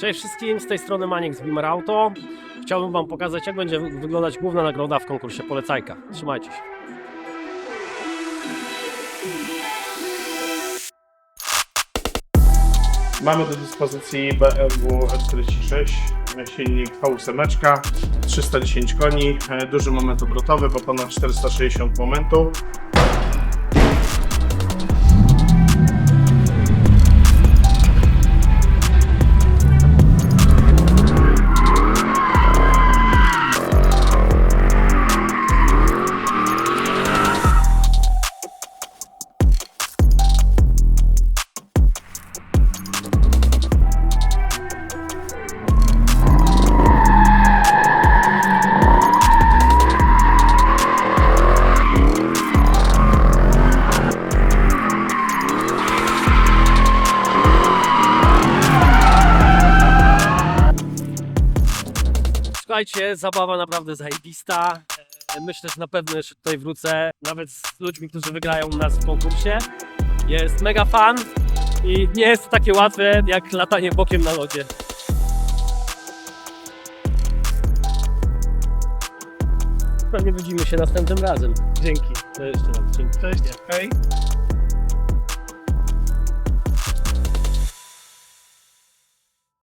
Cześć wszystkim, z tej strony Maniek z Beamer Auto. Chciałbym Wam pokazać, jak będzie wyglądać główna nagroda w konkursie Polecajka. Trzymajcie się. Mamy do dyspozycji BMW E46, silnik V8, 310 koni, duży moment obrotowy, bo ponad 460 momentów. Słuchajcie, zabawa naprawdę zajebista. E, Myślę, że na pewno jeszcze tutaj wrócę, nawet z ludźmi, którzy wygrają u nas w konkursie. Jest mega fan i nie jest to takie łatwe jak latanie bokiem na lodzie. Pewnie widzimy się następnym razem. Dzięki. To jeszcze raz dzięki. Cześć, hej.